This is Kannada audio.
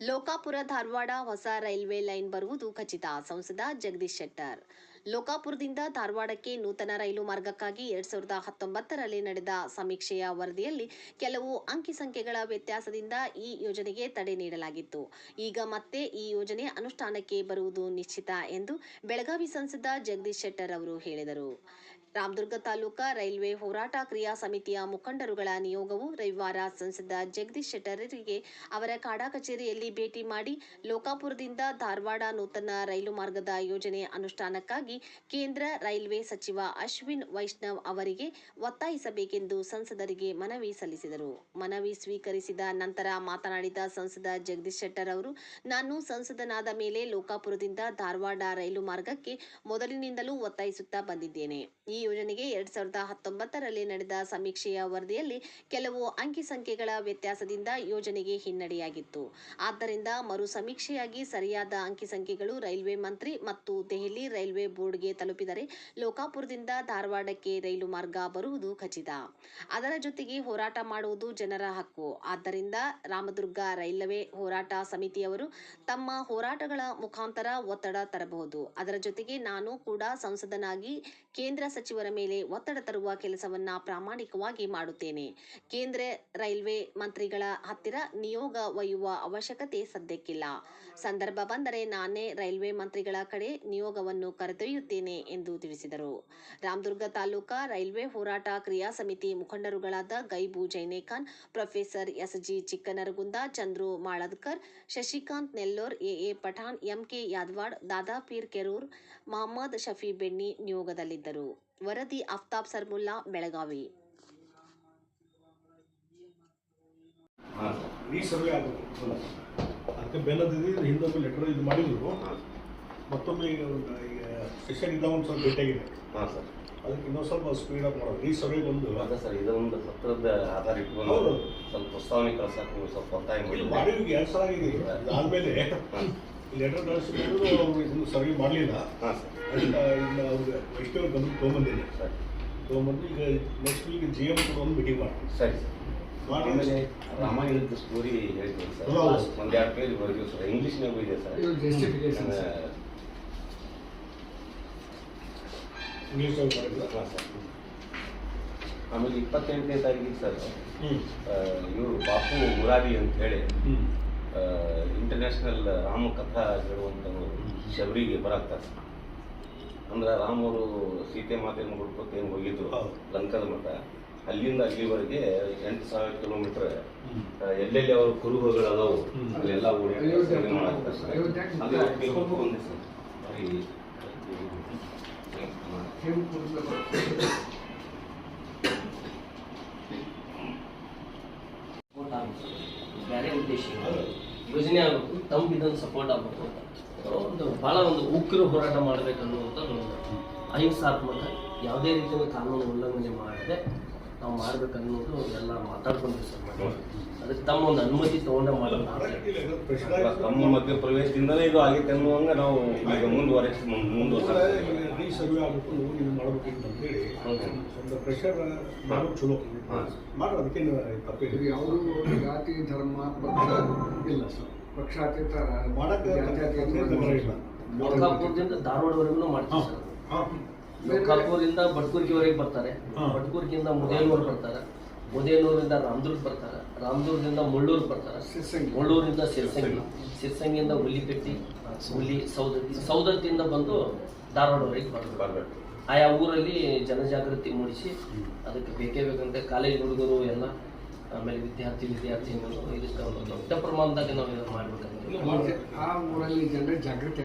ಲೋಕಾಪುರ ಧಾರವಾಡ ಹೊಸ ರೈಲ್ವೆ ಲೈನ್ ಬರುವುದು ಖಚಿತ. ಸಂಸದ ಜಗದೀಶ್ ಶೆಟ್ಟರ್ ಲೋಕಾಪುರದಿಂದ ಧಾರವಾಡಕ್ಕೆ ನೂತನ ರೈಲು ಮಾರ್ಗಕ್ಕಾಗಿ ಎರಡ್ ಸಾವಿರದ ಹತ್ತೊಂಬತ್ತರಲ್ಲಿ ನಡೆದ ಸಮೀಕ್ಷೆಯ ವರದಿಯಲ್ಲಿ ಕೆಲವು ಅಂಕಿ ಸಂಖ್ಯೆಗಳ ವ್ಯತ್ಯಾಸದಿಂದ ಈ ಯೋಜನೆಗೆ ತಡೆ ನೀಡಲಾಗಿತ್ತು. ಈಗ ಮತ್ತೆ ಈ ಯೋಜನೆ ಅನುಷ್ಠಾನಕ್ಕೆ ಬರುವುದು ನಿಶ್ಚಿತ ಎಂದು ಬೆಳಗಾವಿ ಸಂಸದ ಜಗದೀಶ್ ಶೆಟ್ಟರ್ ಅವರು ಹೇಳಿದರು. ರಾಮದುರ್ಗ ತಾಲೂಕಾ ರೈಲ್ವೆ ಹೋರಾಟ ಕ್ರಿಯಾ ಸಮಿತಿಯ ಮುಖಂಡರುಗಳ ನಿಯೋಗವು ರವಿವಾರ ಸಂಸದ ಜಗದೀಶ್ ಶೆಟ್ಟರರಿಗೆ ಅವರ ಕಾಡಾ ಕಚೇರಿಯಲ್ಲಿ ಭೇಟಿ ಮಾಡಿ ಲೋಕಾಪುರದಿಂದ ಧಾರವಾಡ ನೂತನ ರೈಲು ಮಾರ್ಗದ ಯೋಜನೆ ಅನುಷ್ಠಾನಕ್ಕಾಗಿ ಕೇಂದ್ರ ರೈಲ್ವೆ ಸಚಿವ ಅಶ್ವಿನ್ ವೈಷ್ಣವ್ ಅವರಿಗೆ ಒತ್ತಾಯಿಸಬೇಕೆಂದು ಸಂಸದರಿಗೆ ಮನವಿ ಸಲ್ಲಿಸಿದರು. ಮನವಿ ಸ್ವೀಕರಿಸಿದ ನಂತರ ಮಾತನಾಡಿದ ಸಂಸದ ಜಗದೀಶ್ ಶೆಟ್ಟರ್ ಅವರು, ನಾನು ಸಂಸದನಾದ ಮೇಲೆ ಲೋಕಾಪುರದಿಂದ ಧಾರವಾಡ ರೈಲು ಮಾರ್ಗಕ್ಕೆ ಮೊದಲಿನಿಂದಲೂ ಒತ್ತಾಯಿಸುತ್ತಾ ಬಂದಿದ್ದೇನೆ. ಈ ಯೋಜನೆಗೆ ಎರಡ್ ಸಾವಿರದ ಹತ್ತೊಂಬತ್ತರಲ್ಲಿ ನಡೆದ ಸಮೀಕ್ಷೆಯ ವರದಿಯಲ್ಲಿ ಕೆಲವು ಅಂಕಿಸಂಖ್ಯೆಗಳ ವ್ಯತ್ಯಾಸದಿಂದ ಯೋಜನೆಗೆ ಹಿನ್ನಡೆಯಾಗಿತ್ತು. ಆದ್ದರಿಂದ ಮರು ಸಮೀಕ್ಷೆಯಾಗಿ ಸರಿಯಾದ ಅಂಕಿಸಂಖ್ಯೆಗಳು ರೈಲ್ವೆ ಮಂತ್ರಿ ಮತ್ತು ದೆಹಲಿ ರೈಲ್ವೆ ಬೋರ್ಡ್ಗೆ ತಲುಪಿದರೆ ಲೋಕಾಪುರದಿಂದ ಧಾರವಾಡಕ್ಕೆ ರೈಲು ಮಾರ್ಗ ಬರುವುದು ಖಚಿತ. ಅದರ ಜೊತೆಗೆ ಹೋರಾಟ ಮಾಡುವುದು ಜನರ ಹಕ್ಕು. ಆದ್ದರಿಂದ ರಾಮದುರ್ಗ ರೈಲ್ವೆ ಹೋರಾಟ ಸಮಿತಿಯವರು ತಮ್ಮ ಹೋರಾಟಗಳ ಮುಖಾಂತರ ಒತ್ತಡ ತರಬಹುದು. ಅದರ ಜೊತೆಗೆ ನಾನು ಕೂಡ ಸಂಸದನಾಗಿ ಕೇಂದ್ರ ಸಚಿವರ ಮೇಲೆ ಒತ್ತಡ ತರುವ ಕೆಲಸವನ್ನ ಪ್ರಾಮಾಣಿಕವಾಗಿ ಮಾಡುತ್ತೇನೆ. ಕೇಂದ್ರ ರೈಲ್ವೆ ಮಂತ್ರಿಗಳ ಹತ್ತಿರ ನಿಯೋಗ ಒಯ್ಯುವ ಅವಶ್ಯಕತೆ ಸದ್ಯಕ್ಕಿಲ್ಲ. ಸಂದರ್ಭ ಬಂದರೆ ನಾನೇ ರೈಲ್ವೆ ಮಂತ್ರಿಗಳ ಕಡೆ ನಿಯೋಗವನ್ನು ಕರೆದೊಯ್ಯುತ್ತೇನೆ ಎಂದು ತಿಳಿಸಿದರು. ರಾಮದುರ್ಗ ತಾಲೂಕಾ ರೈಲ್ವೆ ಹೋರಾಟ ಕ್ರಿಯಾ ಸಮಿತಿ ಮುಖಂಡರುಗಳಾದ Gaibu Jainekhan professor SG Chikkanaragund, Chandru Maladkar, Shashikant Nellur, AA Pathan, MK Yadawad Dadapeer Kerur, Mohammad Shafi Benni ನಿಯೋಗದಲ್ಲಿದ್ದರು. ವರದಿ ಆಫ್ತಾಬ್ ಸರ್ಮುಲ್ಲಾ, ಬೆಳಗಾವಿ. ಅದಕ್ಕೆ ಬೆನ್ನದಿದ್ದು ಹಿಂದೊಮ್ಮೆ ಲೆಟರ್ ಇದು ಮಾಡಿದ್ರು. ಮತ್ತೊಮ್ಮೆ ಈಗ ಸೆಷನ್ ಇದ್ದ ಒಂದು ಸ್ವಲ್ಪ ಭೇಟಿಯಾಗಿದೆ ಹಾಂ ಸರ್. ಅದಕ್ಕೆ ಇನ್ನೊಂದು ಸ್ವಲ್ಪ ಸ್ಪೀಡ್ ಅಪ್ ಮಾಡೋದು. ರೀಸರ್ವೆ ಬಂದು ಅದೇ ಸರ್ ಇದೊಂದು ಸತ್ರದ ಆಧಾರ ಇಟ್ಕೊಂಡು ಹೌದು. ಸ್ವಲ್ಪ ಪ್ರಸ್ತಾವನೆ ಕಳ್ಸಕ್ಕೆ ನೀವು ಸ್ವಲ್ಪ ಒತ್ತಾಯ ಇಲ್ಲಿ ಮಾಡಿ. ಮಾಡಿ ಈಗ ಎರಡು ಸಲ ಆಗಿದೆ. ಆದಮೇಲೆ ಲೆಟರ್ ಕಳಿಸಿದ್ರು ಅವರು ಇದನ್ನು ಸರ್ವೆ ಮಾಡಲಿಲ್ಲ. ಹಾಂ ಸರ್. ಇಲ್ಲ ಇನ್ನು ಅವ್ರಿಗೆ ಎಷ್ಟೇ ಬಂದು ತೊಗೊಂಬಂದಿದೆ ಸರ್. ತೊಗೊಂಬಂದು ಈಗ ನೆಕ್ಸ್ಟ್ ವೀಕ್ ಜಿ ಎಂ ಕೂಡ ಒಂದು ಮೀಟಿಂಗ್ ಮಾಡ್ತೀನಿ ಸರಿ ಸರ್. ಮಾಡಿ. ಆಮೇಲೆ ರಾಮಾಯಣದ ಸ್ಟೋರಿ ಹೇಳ್ತೀನಿ ಸರ್. ಹೌದು. ಒಂದು ಎರಡು ಪೇಜ್ ಬರೆದಿವಿ ಸರ್ ಇಂಗ್ಲೀಷ್ನಾಗೂ ಇದೆ ಸರ್. ಜಸ್ಟಿಫಿಕೇಶನ್ ನನ್ನ- ಹಾಂ ಸರ್. ಆಮೇಲೆ ಇಪ್ಪತ್ತೆಂಟನೇ ತಾರೀಕಿಗೆ ಸರ್ ಇವರು ಬಾಪು ಮುರಾರಿ ಅಂತ ಹೇಳಿ ಇಂಟರ್ನ್ಯಾಷನಲ್ ರಾಮ ಕಥಾ ಹೇಳುವಂಥವ್ರು ಶಬರಿಗೆ ಬರಾಗ್ತಾರೆ ಅಂದ್ರೆ ರಾಮವರು ಸೀತೆ ಮಾತೆಯನ್ನು ಹುಡ್ಕೋತ ಏನು ಹೋಗಿದ್ರು ಲಂಕದ ಮಠ ಅಲ್ಲಿಂದ ಅಲ್ಲಿವರೆಗೆ ಎಂಟು ಸಾವಿರ ಕಿಲೋಮೀಟರ್ ಎಲ್ಲೆಲ್ಲಿ ಅವ್ರ ಕುರುಹುಗಳು ಅದಾವು. ಅಲ್ಲೆಲ್ಲ ಓಡಾಡಿ ಸಪೋರ್ಟ್ ಆಗಬೇಕು ಬೇರೆ ಉದ್ದೇಶ. ಯೋಜನೆ ಆಗಬೇಕು, ತಮ್ಗೆ ಇದೊಂದು ಸಪೋರ್ಟ್ ಆಗಬೇಕು ಒಂದು ಭಾಳ ಒಂದು ಉಗ್ರ ಹೋರಾಟ ಮಾಡಬೇಕನ್ನುವಂಥ ಒಂದು ಅಹಿಂಸಾತ್ಮಕ ಯಾವುದೇ ರೀತಿಯ ಕಾನೂನು ಉಲ್ಲಂಘನೆ ಮಾಡದೆ ನಾವು ಮಾಡ್ಬೇಕನ್ನೋದು ಎಲ್ಲ ಮಾತಾಡ್ಕೊಂಡ್ವಿ ಸರ್. ಅದಕ್ಕೆ ತಮ್ಮ ಒಂದು ಅನುಮತಿ ತಗೊಂಡೆ ಮಾಡೋದು ಪ್ರಶ್ನೆ ತಮ್ಮ ಮಧ್ಯ ಪ್ರವೇಶದಿಂದಲೇ ಇದು ಆಗೈತೆ ಅನ್ನುವಂಗ ನಾವು ಈಗ ಮುಂದುವರೆಸಿ ಮುಂದುವರೆಸ ರೀಸರ್ವೆ ಆಗಬೇಕು ನೀವು ಇದು ಮಾಡ್ಬೇಕಿತ್ತು ಅಂತೇಳಿ ಹೌದು. ಒಂದು ಪ್ರೆಷರ್ ಮಾಡೋದು ಚಲೋ ಹಾಂ. ಮಾಡ್ರಿ ಅದಕ್ಕೇನು ಇದು ಜಾತಿ ಧರ್ಮ ಪಕ್ಷ ಇಲ್ಲ ಸರ್. ಪಕ್ಷಾತೀತ ಮಾಡಕ್ಕೆ ಜಾತ್ಯತೀತ ಇಲ್ಲ. ಧಾರವಾಡವರೆಗೂ ಮಾಡ್ತೀವಿ ಸರ್. ಹಾಂ ಲೋಕಾಪುರದಿಂದ ಬಟ್ಕೂರ್ಗಿವರೆಗೆ ಬರ್ತಾರೆ. ಭಟ್ಕೂರ್ಗಿಂದ ಬಟ್ಕೂರ್ಗಿಂದ ಮುದೇನೂರು ಬರ್ತಾರೆ. ಮುದೇನೂರಿಂದ ರಾಮದುರ್ಗ್ ಬರ್ತಾರೆ. ರಾಮದುರ್ಗದಿಂದ ಮುಳ್ಳೂರು ಬರ್ತಾರೆ. ಸಿರ್ಸಂಗಿ. ಮುಳ್ಳೂರಿಂದ ಸಿರ್ಸಂಗಿ ಸಿರ್ಸಂಗಿಯಿಂದ ಹುಲಿಪೆಟ್ಟಿ ಹುಲಿ ಸೌದತ್ತಿ ಸೌದತ್ತಿಯಿಂದ ಬಂದು ಧಾರವಾಡವರೆಗೆ ಬರ್ತಾರೆ ಆಯಾ ಊರಲ್ಲಿ ಜನಜಾಗೃತಿ ಮೂಡಿಸಿ ಅದಕ್ಕೆ ಬೇಕೇ ಬೇಕಂತೆ ಕಾಲೇಜ್ ಹುಡುಗರು ಎಲ್ಲ ಆಮೇಲೆ ವಿದ್ಯಾರ್ಥಿ ವಿದ್ಯಾರ್ಥಿನಿಗಳು ಇದಕ್ಕೆ ಒಂದು ದೊಡ್ಡ ಪ್ರಮಾಣದಾಗ ನಾವು ಇದನ್ನು ಮಾಡ್ಬೇಕಂತ ಆ ಊರಲ್ಲಿ ಜನರ ಜಾಗೃತಿ